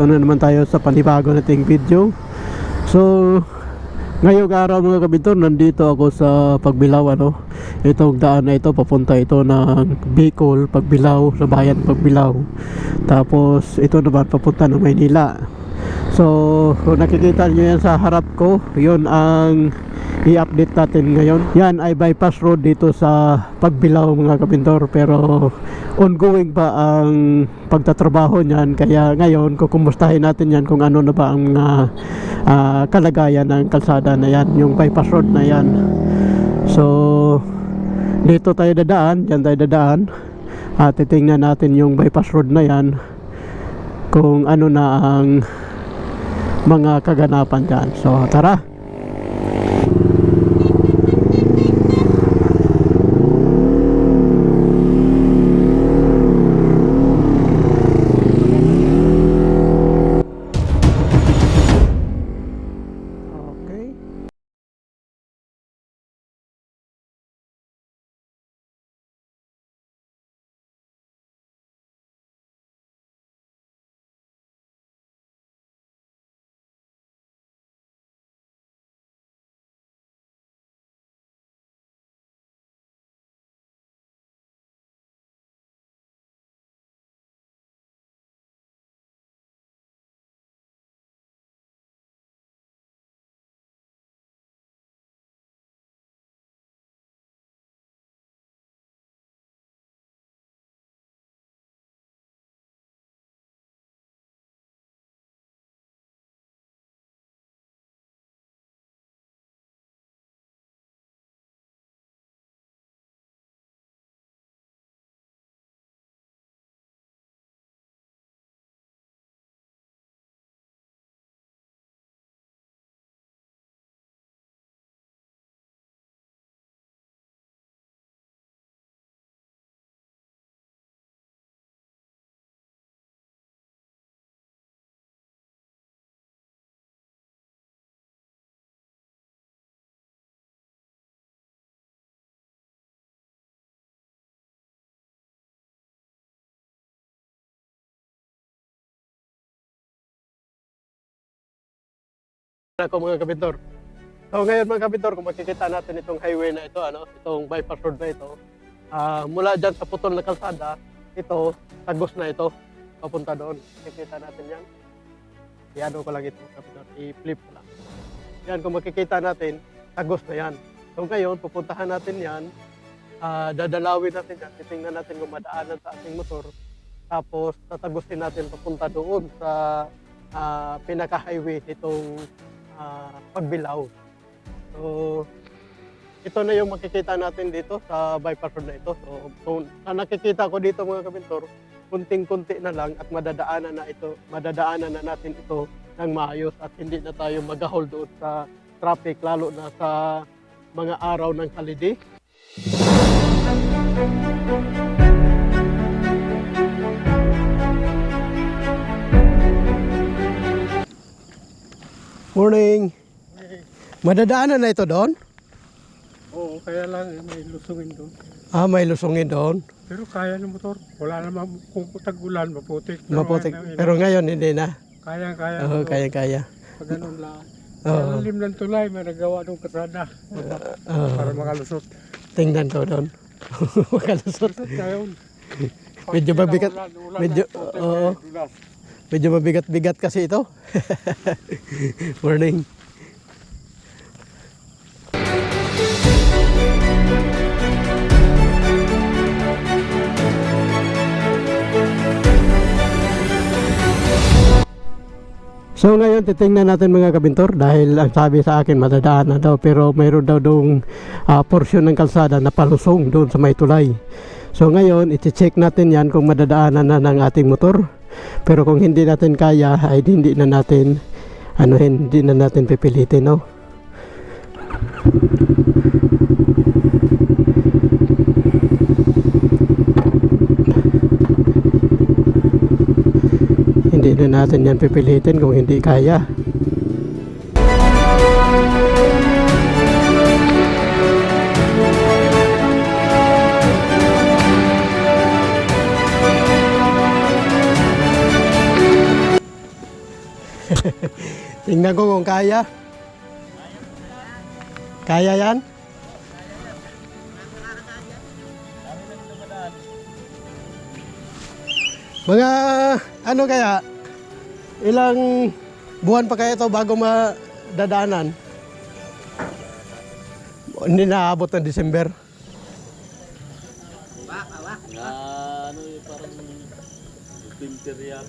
Ito na naman tayo sa panibago nating video. So, ngayong araw mga kabintor, nandito ako sa Pagbilaw ano. Itong daan na ito, papunta ito ng Bicol, Pagbilaw, sa bayan Pagbilaw. Tapos, ito naman papunta ng Maynila. So, kung nakikita nyo yan sa harap ko, yun ang i-update natin ngayon. Yan ay bypass road dito sa Pagbilaw mga kabintor pero ongoing pa ang pagtatrabaho niyan kaya ngayon kukumustahin natin yan kung ano na ba ang mga ah, kalagayan ng kalsada na yan, yung bypass road na yan. So, dito tayo dadaan, dyan tayo dadaan at titingnan natin yung bypass road na yan kung ano na ang mga kaganapan dyan. So, tara! Ako mga kabintor. So ngayon mga kabintor, kung makikita natin itong highway na ito, ano, itong bypass road na ito, ah, mula dyan sa putol na kalsada, ito, tagos na ito, papunta doon. Makikita natin yan. Iano ko lang ito mga kabintor, i-flip ko lang. Yan, kung makikita natin, tagos na yan. So ngayon, pupuntahan natin yan, ah, dadalawin natin yan, titingnan natin kung madaanan sa ating motor, tapos tatagusin natin papunta doon sa ah, pinaka-highway nitong ah, pagbilaw. So, ito na yung makikita natin dito sa bypass road na ito. So, kung ang nakikita ko dito mga kabintor, kunting-kunti na lang at madadaanan na ito, madadaanan na natin ito ng maayos at hindi na tayo mag-hold doon sa traffic lalo na sa mga araw ng holiday. Morning. Madadaanan na ito doon? Oo, kaya lang eh, may lusungin doon. Ah, may lusungin doon. Pero kaya ng motor. Wala naman kung tag-ulan, maputik. Pero Maputik. ano, Pero ngayon hindi na. Kaya, kaya. Oo, kaya-kaya. Pag ganun lang. Oo. Ang ng tulay, may nagawa ng kasada. Oo. para makalusot. Tingnan ko doon. Makalusot. Ngayon. Medyo mabigat. Medyo, oo. eh, dulas. Medyo mabigat-bigat kasi ito. Morning. So ngayon titingnan natin mga kabintor dahil ang sabi sa akin madadaan na daw pero mayroon daw dong ah, porsyon ng kalsada na palusong doon sa may tulay. So ngayon iti-check natin yan kung madadaanan na ng ating motor. Pero kung hindi natin kaya ay hindi na natin ano hindi na natin pipilitin no. Hindi na natin yan pipilitin kung hindi kaya. Tingnan ko kung kaya. Kaya yan? Mga ano kaya? Ilang buwan pa kaya ito bago madadaanan? Hindi naabot ng December. Ano.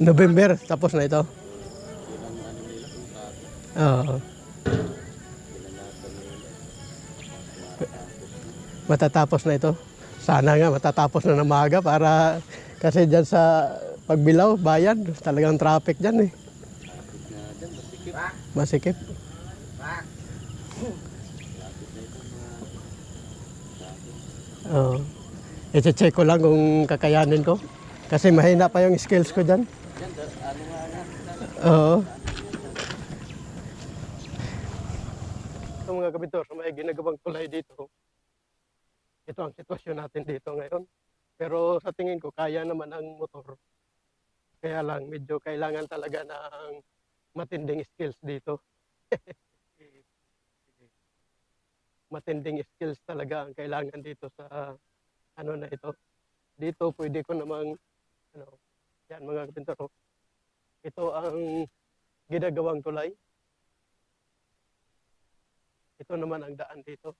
November, tapos na ito. Yun ang ano nila kung kato. Oo. Matatapos na ito. Sana nga matatapos na ng maaga para kasi dyan sa pagbilaw, bayan, talagang traffic dyan eh. Masikip. Oo. I-check ko lang kung kakayanin ko. Kasi mahina pa yung skills ko dyan. Yan, da- Ito mga kabitor, sa may ginagawang tulay dito, ito ang sitwasyon natin dito ngayon. Pero sa tingin ko, kaya naman ang motor. Kaya lang, medyo kailangan talaga ng matinding skills dito. matinding skills talaga ang kailangan dito sa ano na ito. Dito pwede ko namang ano, yan mga kapintor, oh. ito ang ginagawang tulay. Ito naman ang daan dito.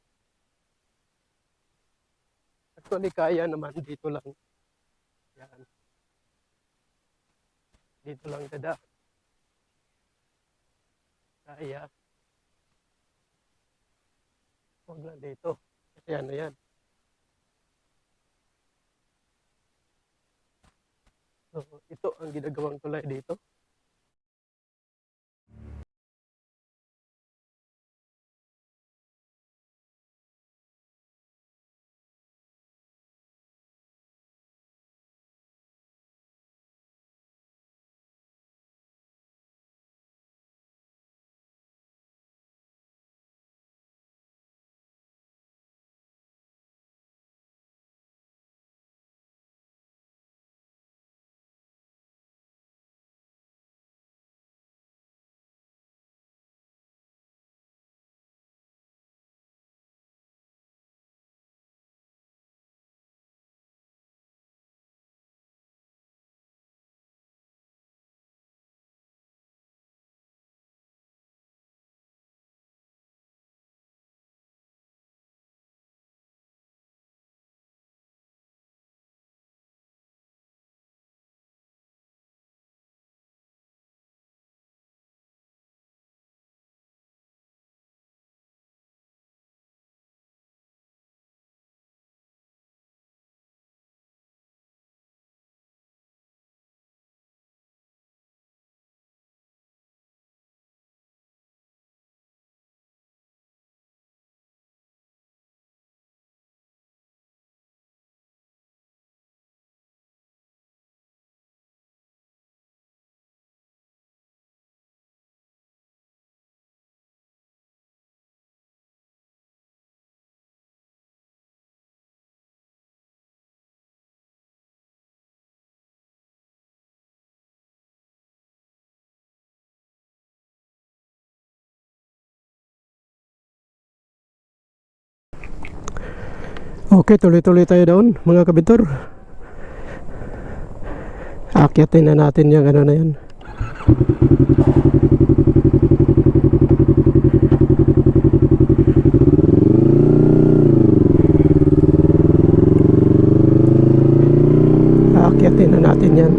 Actually, kaya naman dito lang. Yan. Dito lang dada. Kaya. Huwag lang dito. Kasi ano yan. So, ito ang ginagawang tulay dito. Okay, tuloy-tuloy tayo doon, mga kabitor. Akyatin na natin yung ano na yan. Akyatin na natin yan.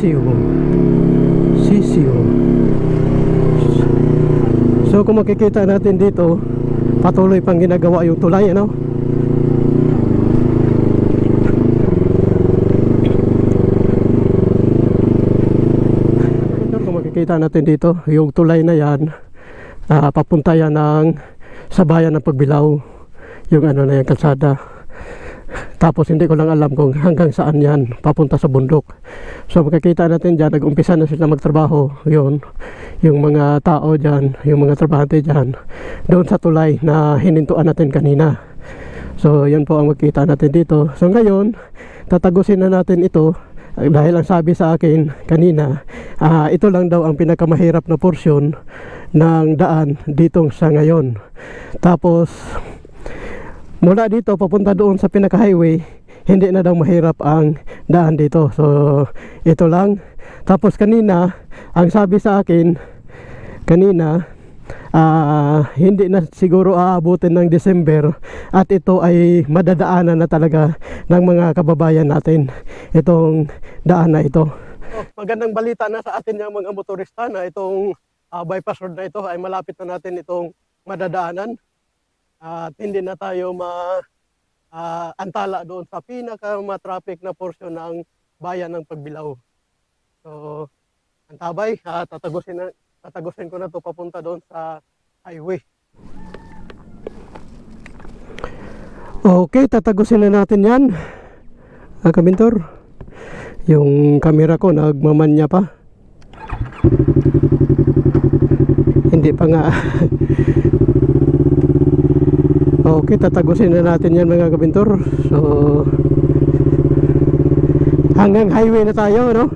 Sisiw. Sisiw. So kung makikita natin dito, patuloy pang ginagawa yung tulay, ano? Kung makikita natin dito, yung tulay na yan, ah, papunta yan ng sa bayan ng Pagbilao, yung ano na yan, kalsada. Tapos hindi ko lang alam kung hanggang saan yan papunta sa bundok. So makikita natin dyan, nag-umpisa na sila magtrabaho. Yun, yung mga tao dyan, yung mga trabahante dyan, doon sa tulay na hinintuan natin kanina. So yun po ang makikita natin dito. So ngayon, tatagusin na natin ito Ah, dahil ang sabi sa akin kanina, ah, ito lang daw ang pinakamahirap na porsyon ng daan ditong sa ngayon. Tapos mula dito papunta doon sa pinaka-highway, hindi na daw mahirap ang daan dito. So ito lang. Tapos kanina, ang sabi sa akin kanina, ah, hindi na siguro aabutin ng December at ito ay madadaanan na talaga ng mga kababayan natin itong daan na ito. Oh, magandang balita na sa atin yung mga motorista na itong ah, bypass road na ito ay malapit na natin itong madadaanan at hindi na tayo ma ah, antala doon sa pinaka traffic na porsyon ng bayan ng Pagbilao. So, antabay, ah, tatagusin na tatagusin ko na to papunta doon sa highway. Okay, tatagusin na natin yan. Ah, Kamintor, yung camera ko nagmamanya pa. Hindi pa nga. okay, tatagusin na natin yan mga kabintor. So, hanggang highway na tayo, no?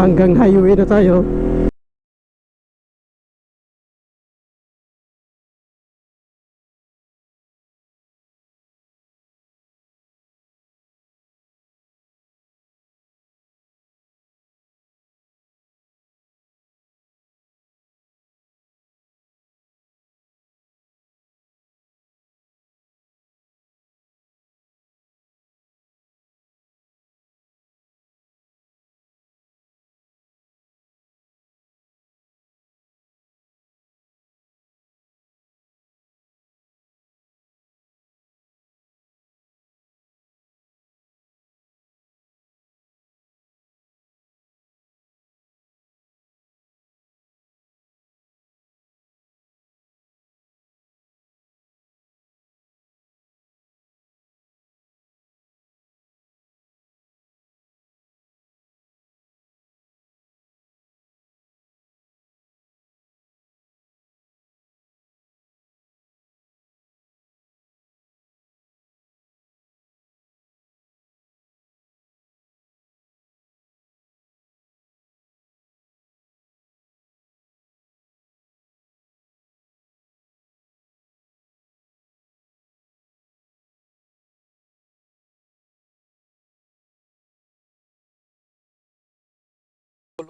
hanggang highway na tayo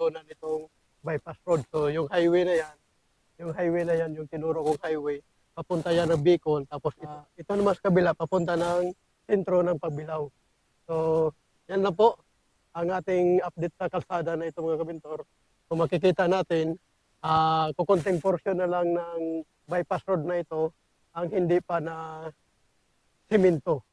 tulunan itong bypass road. So yung highway na yan, yung highway na yan, yung tinuro kong highway, papunta yan ng Bicol. Tapos ito, ito naman sa kabila, papunta ng sentro ng Pagbilao. So yan na po ang ating update sa kalsada na ito mga kabintor. Kung makikita natin, uh, kukunting portion na lang ng bypass road na ito ang hindi pa na semento.